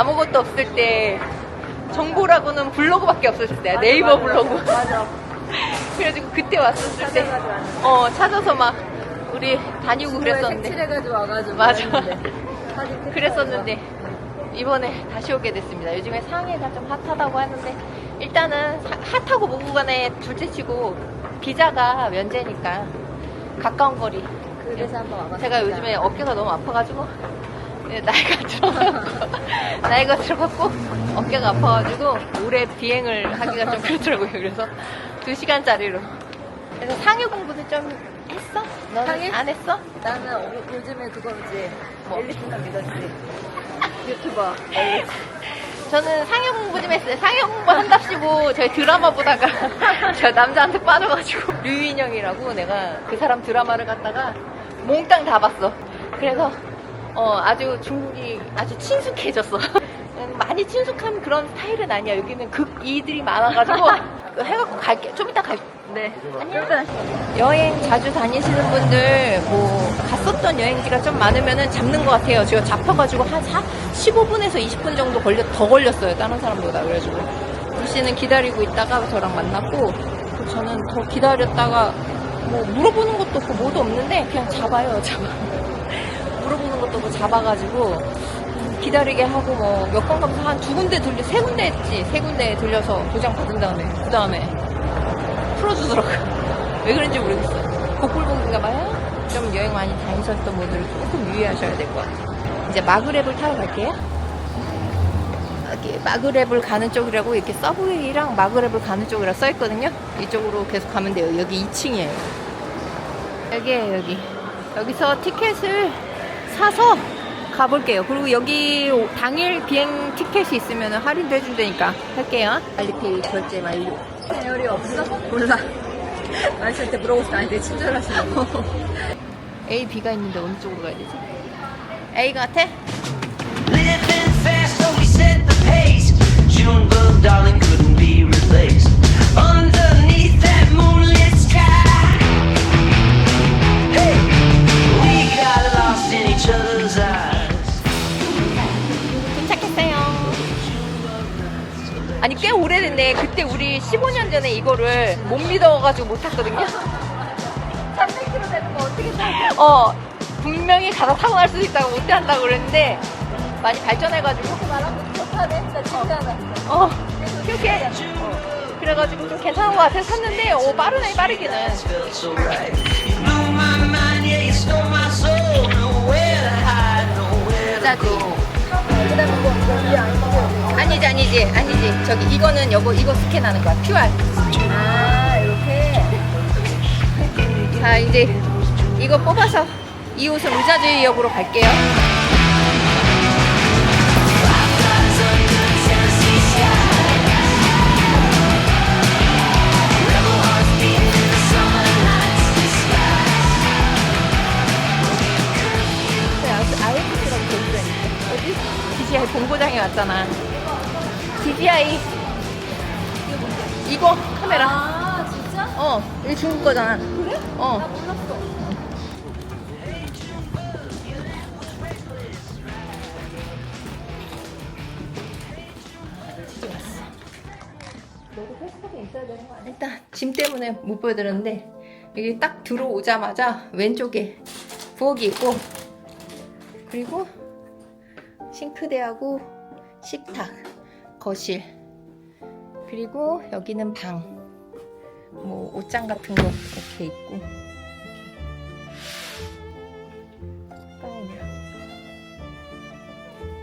아무것도 없을 때 정보라고는 블로그밖에 없었을 때 네이버 블로그. 맞아. 그래가지고 그때 왔었을 때 찾아가지고 왔는데. 어 찾아서 막 우리 다니고 그랬었는데 색칠해가지고 와가지고. 맞아. 사진. 그랬었는데 이번에 다시 오게 됐습니다. 요즘에 상해가 좀 핫하다고 하는데 일단은 사- 핫하고 뭐고 간에 둘째치고 비자가 면제니까 가까운 거리. 그래서 한번 와봤어요. 제가 요즘에 어깨가 너무 아파가지고 네, 나이가 들어갔고 나이가 들어갔고 어깨가 아파가지고 오래 비행을 하기가 좀 그렇더라고요. 그래서 두 시간짜리로. 그래서 상해 공부도 좀 했어? 너는 상해? 안 했어? 나는 어, 요즘에 그거지. 뭐? 엘리스나 믿었지. 유튜버. 엘리스. 저는 상해 공부 좀 했어요. 상해 공부 한답시고 저희 드라마 보다가 저 남자한테 빠져가지고 류인영이라고 내가 그 사람 드라마를 갖다가 몽땅 다 봤어. 그래서 어, 아주 중국이 아주 친숙해졌어. 많이 친숙한 그런 스타일은 아니야. 여기는 극이들이 많아가지고 해갖고 갈게. 좀 이따 갈게. 네. 안녕. 여행 자주 다니시는 분들 뭐 갔었던 여행지가 좀 많으면은 잡는 것 같아요. 제가 잡혀가지고 한 4, 15분에서 20분 정도 걸려 더 걸렸어요. 다른 사람보다 그래가지고 우 씨는 기다리고 있다가 저랑 만났고 또 저는 더 기다렸다가 뭐 물어보는 것도 없고 뭐도 없는데 그냥 잡아요. 잡아. 물어보는 것도 없고 잡아가지고 기다리게 하고 뭐몇번 가면서 한두 군데 들려 세 군데 했지 세 군데 들려서 도장 받은 다음에 그 다음에 풀어주더라고요. 왜 그런지 모르겠어요. 복불복인가 봐요. 좀 여행 많이 다니셨던 분들은 조금 유의하셔야 될 것 같아요. 이제 마그랩을 타러 갈게요. 여기 마그랩을 가는 쪽이라고 이렇게 서브웨이랑 마그랩을 가는 쪽이라 써 있거든요. 이쪽으로 계속 가면 돼요. 여기 2층이에요. 여기에요, 여기. 여기서 티켓을 사서 가볼게요. 그리고 여기 당일 비행 티켓이 있으면 할인도 해준다니까 할게요. 알리페이 결제 완료. 배열이 없어? 몰라. 아저씨한테 물어보지도 않는데 친절하시네. A, B가 있는데 어느 쪽으로 가야 되지? A 같아? Living fast, so we set the pace. Junebug, darling, couldn't be replaced. 꽤 오래됐네. 그때 우리 15년 전에 이거를 못 믿어가지고 못 탔거든요. 300km 되는 거 어떻게 타? 어 분명히 가서 타고 날 수도 있다고 못 한다고 그랬는데 많이 발전해가지고 그렇게 말하면 좋다네. 나 진짜 나. 어 이렇게 어, 그래가지고 좀 괜찮은 것 같아서 샀는데 오 빠르네 빠르기는. Felt so right. You blew my mind, yeah, you stole my soul. Nowhere to hide, nowhere to 짜지. go. 그다음에 뭐 여기 아니고. 아니지 아니지 아니지 저기 이거는 이거 이거 스캔하는 거야 QR. 아 이렇게. 자 이제 이거 뽑아서 이 옷은 의자주의역으로 갈게요. IFC라고 적혀있는데 어디? DJI 본고장에 왔잖아. DJI 이거 카메라. 아 진짜? 어, 이거 중국 거잖아. 그래? 어. 나 몰랐어. 일단 짐 때문에 못 보여드렸는데 여기 딱 들어오자마자 왼쪽에 부엌이 있고 그리고 싱크대하고 식탁, 거실 그리고 여기는 방, 뭐 옷장 같은 거 이렇게 있고.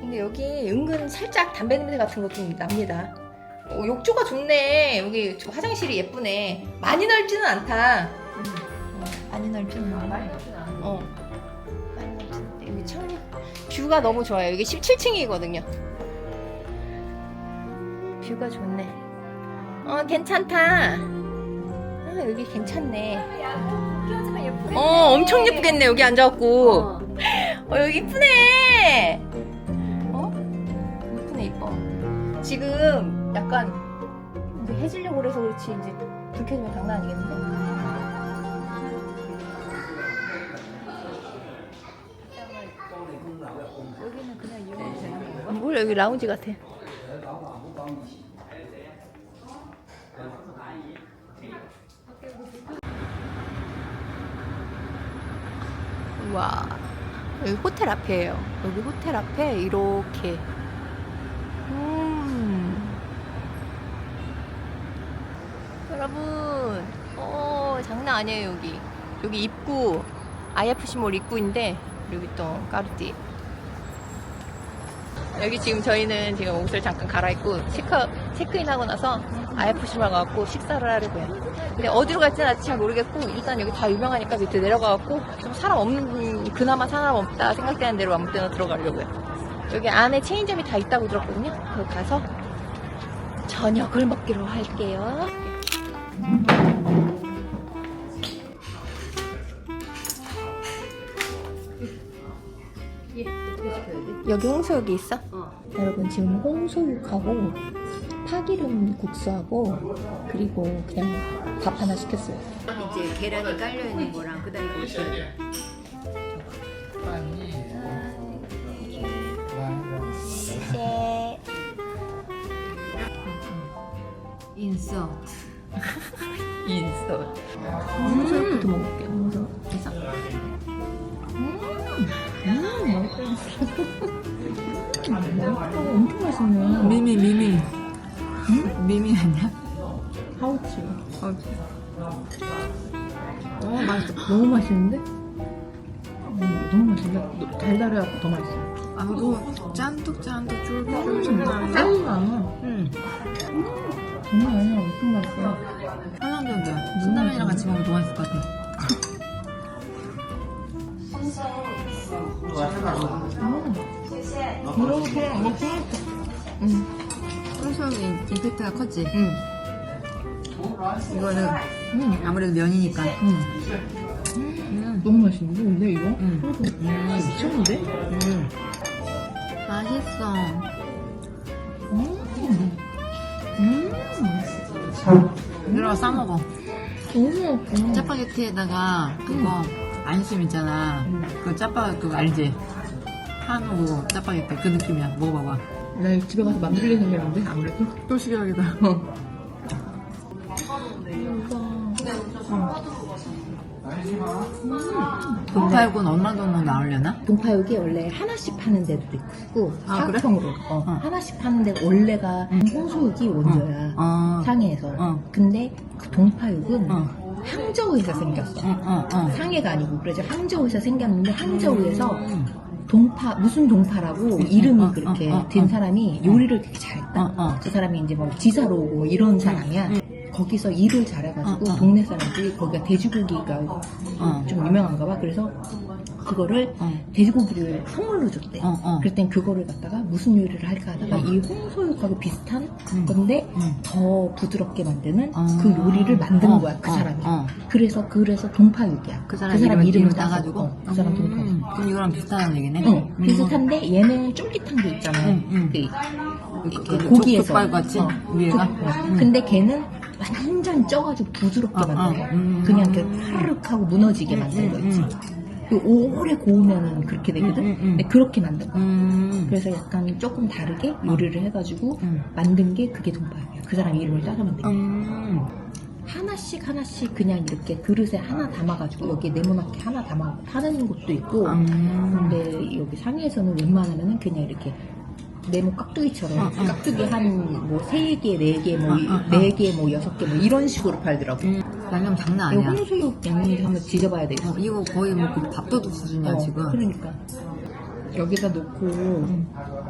근데 여기 은근 살짝 담배 냄새 같은 거좀 납니다. 어, 욕조가 좋네. 여기 저 화장실이 예쁘네. 많이 넓지는 않다. 어, 많이 넓지는 않아. 어. 많이 넓지는 않다. 여기 참 뷰가 너무 좋아요. 여기 17층이거든요. 뷰가 좋네. 어, 괜찮다. 아, 여기 괜찮네. 어, 엄청 예쁘겠네. 여기 앉아갖고. 어. 어, 여기 이쁘네. 어? 이쁘네, 이뻐. 지금 약간 이제 해지려고 그래서 그렇지 이제 불 켜지면 장난 아니겠는데? 여기 라운지 같아. 와 여기 호텔 앞이에요. 여기 호텔 앞에 이렇게 음. 여러분, 어 장난 아니에요 여기. 여기 입구 IFC몰 입구인데 여기 또 까르띠. 여기 지금 저희는 지금 옷을 잠깐 갈아입고 체크 체크인 하고 나서 IFC몰 가갖고 식사를 하려고요. 근데 어디로 갈지는 아직 잘 모르겠고 일단 여기 다 유명하니까 밑에 내려가갖고 좀 사람 없는 그나마 사람 없다 생각되는 대로 아무 때나 들어가려고요. 여기 안에 체인점이 다 있다고 들었거든요. 거기 가서 저녁을 먹기로 할게요. 여기 홍소육이 있어? 여러분 지금 홍소육하고 파기름 국수하고 그리고 그냥 밥 하나 시켰어요. 이제 계란이 깔려 있는 거랑 그다음에 인서 인서. 홍소육부터 먹을게요. 홍소. 그래서 음, 음, 맛있 다. 엄청 맛있네. 미미 미미 미미 아니야? 하우치. 하우치. 어, 맛있어. 너무 맛있는데? 음, 너무 맛있는데? 달달해갖고 더 맛있어. 아 이거 짠득 짠득 쫄깃쫄깃 짜증 나. 응 장난 아니야. 엄청 맛있어. 한상적이야 신라면이랑 같이 먹으면 더 맛있을 것 같아 이렇게 먹고 응. 소소하게 임팩트가 컸지 응. 이거는 응. 아무래도 면이니까 응. 음. 너무 맛있는데? 근데 이거? 응. 아, 미쳤는데? 음. 맛있어 음. 음. 들어가 싸먹어 너무 맛있어. 짜파게티에다가 그거 안심 있잖아 음. 그 짜파 그거 알지? 한우 짜파게티 그 느낌이야 먹어봐봐 나 집에 가서 만들려 생겼는데, 아무래도. 또 시켜야겠다 동파육은 얼마 정도 나오려나? 동파육이 원래 하나씩 파는 데도 있고 아? 사각형으로 어, 어. 하나씩 파는 데 원래가 홍소육이 원조야 어. 상해에서 어. 근데 그 동파육은 어. 항저우에서 생겼어 어, 어, 어. 상해가 아니고 그래서 항저우에서 생겼는데 항저우에서 음. 동파 무슨 동파라고 이름이 어, 어, 그렇게 어, 어, 된 어. 사람이 요리를 되게 잘했다. 그 사람이 이제 뭐 지사로 오고 이런 사람이야 거기서 일을 잘해가지고. 동네 사람들이 거기가 돼지고기가 어. 좀 유명한가 봐. 그래서 그거를 어. 돼지고기를 선물로 줬대. 어, 어. 그럴 땐 그거를 갖다가 무슨 요리를 할까 하다가 이 홍소육하고 비슷한 음. 건데 음. 더 부드럽게 만드는 어. 그 요리를 만든 어, 거야 그 어, 사람이. 어. 그래서 그래서 동파육이야. 그 사람, 이름, 이름 을 따 따서. 가지고 어, 그 사람 동파육. 음, 그럼 이거랑 비슷한 얘기네. 응, 음. 비슷한데 얘는 쫄깃한 게 있잖아. 응, 응. 그, 그, 이렇게 그 고기에서. 족발 같이 어, 위에가. 그- 어. 음. 근데 걔는 완전 쪄가지고 부드럽게 어, 만든 거야. 어, 음. 그냥 이렇게 파르륵하고 무너지게 만든 거 있지. 그 오래 고우면 그렇게 되거든. 음, 음, 음. 근데 그렇게 만든 거야. 음. 그래서 약간 조금 다르게 요리를 해가지고 음. 만든 게 그게 돈파육이야. 그 사람 이름을 따서 만든 거야. 음. 하나씩 하나씩 그냥 이렇게 그릇에 하나 담아가지고 여기에 네모나게 하나 담아 파는 곳도 있고 음. 근데 여기 상해에서는 웬만하면은 그냥 이렇게 네모 깍두기처럼 어, 어. 깍두기 한뭐세 개, 네 개, 뭐 어, 어, 개, 뭐 여섯 개, 뭐 이런 식으로 팔더라고. 음. 양념 장난 이거 아니야. 홍수육 양념 한번 뒤져봐야 되겠어. 어, 이거 거의 뭐그 밥도둑 수준이야, 어, 지금. 그러니까 여기다 놓고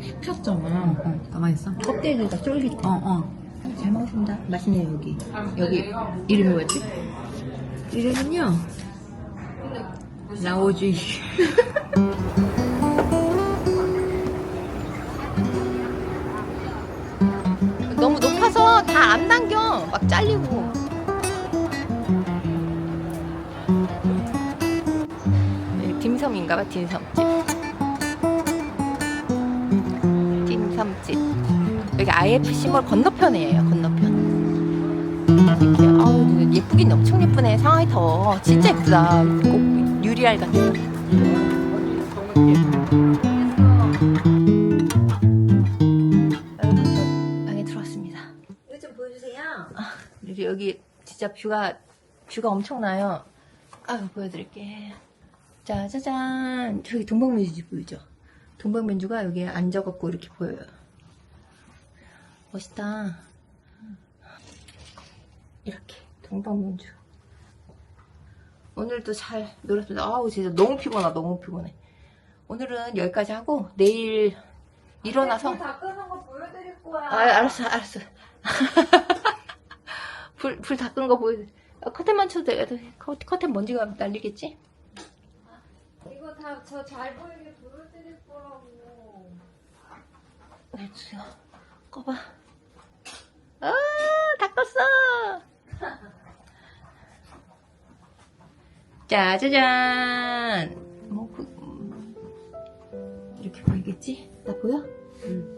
식혔잖아. 어, 가만히 있어. 껍데기가 쫄깃해. 어, 어. 잘 먹었습니다. 맛있네요 여기. 여기 이름이 뭐였지? 이름은요. 너 다안 당겨. 막 잘리고. 여기 딤섬인가봐, 딤섬집. 딤섬집. 여기 IFC몰 건너편이에요, 건너편. 이렇게, 아우, 예쁘긴 엄청 예쁘네. 상하이 더. 진짜 예쁘다. 꼭 유리알 같아. 그 여기 진짜 뷰가 뷰가 엄청나요. 아 보여드릴게. 자 짜잔 저기 동방면주 보이죠? 동방면주가 여기 앉아갖고 이렇게 보여요. 멋있다. 이렇게 동방면주. 오늘도 잘 놀았습니다. 아우 진짜 너무 피곤하 너무 피곤해. 오늘은 여기까지 하고 내일 일어나서 다 끄는 거 보여드릴 거야. 아, 알았어, 알았어. 불, 불 다 끈 거 보여. 아, 커튼만 쳐도 돼. 커- 커튼 먼지가 날리겠지? 이거 다 저 잘 보이게 보여드릴 거라고. 네, 주세요. 꺼봐. 아, 다 껐어! 짜자잔! 뭐, 그, 음, 이렇게 보이겠지? 나 보여? 이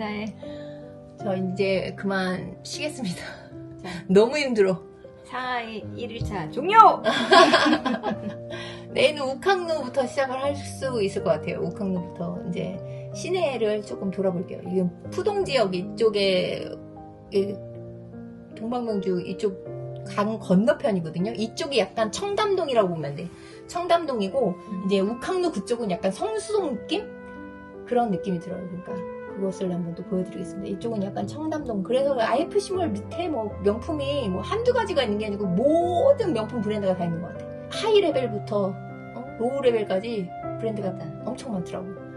인사해. 저 이제 그만 쉬겠습니다. 너무 힘들어. 상하이 1일차 종료! 내일은 우캉루부터 시작을 할 수 있을 것 같아요. 우캉루부터 이제 시내를 조금 돌아볼게요. 이게 푸동 지역 이쪽에 이 동방명주 이쪽 강 건너편이거든요. 이쪽이 약간 청담동이라고 보면 돼. 청담동이고 이제 우캉루 그쪽은 약간 성수동 느낌 그런 느낌이 들어요. 그러니까 그것을 한번 또 보여드리겠습니다. 이쪽은 약간 청담동. 그래서 IFC몰 밑에 뭐 명품이 뭐 한두 가지가 있는 게 아니고 모든 명품 브랜드가 다 있는 것 같아. 하이 레벨부터 어? 로우 레벨까지 브랜드가 다 엄청 많더라고.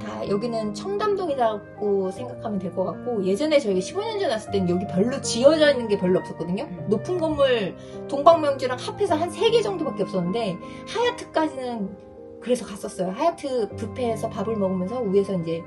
다 여기는 청담동이라고 생각하면 될 것 같고 예전에 저희가 15년 전에 왔을 때는 여기 별로 지어져 있는 게 별로 없었거든요. 높은 건물 동방명주랑 합해서 한 3개 정도밖에 없었는데 하얏트까지는 그래서 갔었어요. 하얏트 뷔페에서 밥을 먹으면서 위에서 이제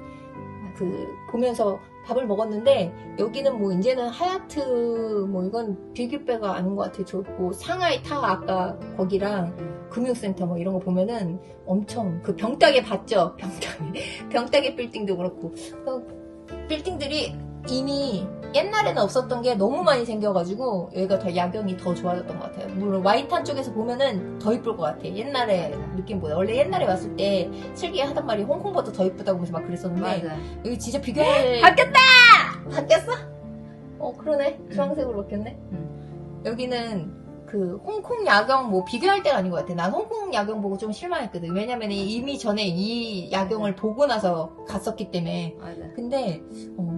그 보면서 밥을 먹었는데 여기는 뭐 이제는 하얏트 뭐 이건 빅뷰배가 아닌 것 같아요. 저뭐 상하이 타 아까 거기랑 금융센터 뭐 이런 거 보면은 엄청 그 병따개 봤죠? 병따개 병따개 빌딩도 그렇고 그 빌딩들이 이미 옛날에는 없었던 게 너무 많이 생겨가지고 여기가 더 야경이 더 좋아졌던 것 같아요. 물론 와이탄 쪽에서 보면은 더 이쁠 것 같아. 옛날에 느낌보다 원래 옛날에 왔을 때 슬기 하던 말이 홍콩보다 더 이쁘다고 해서 막 그랬었는데 맞아. 여기 진짜 비교할 바뀌었다! 바뀌었어? 어 그러네 주황색으로 바뀌었네 응. 여기는 그 홍콩 야경 뭐 비교할 때가 아닌 것 같아 난 홍콩 야경 보고 좀 실망했거든 왜냐면 이미 전에 이 야경을 보고 나서 갔었기 때문에 맞아. 근데 어,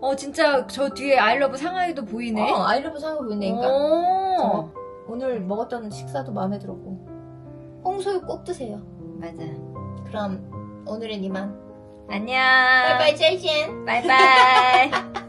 어, 진짜 저 뒤에 아이러브 상하이도 보이네. 어 아이러브 상을 보이네 그러니까 오. 오늘 먹었던 식사도 마음에 들었고 홍소유 꼭 드세요 맞아. 그럼 오늘은 이만 안녕. 바이바이 짜이젠 바이바이.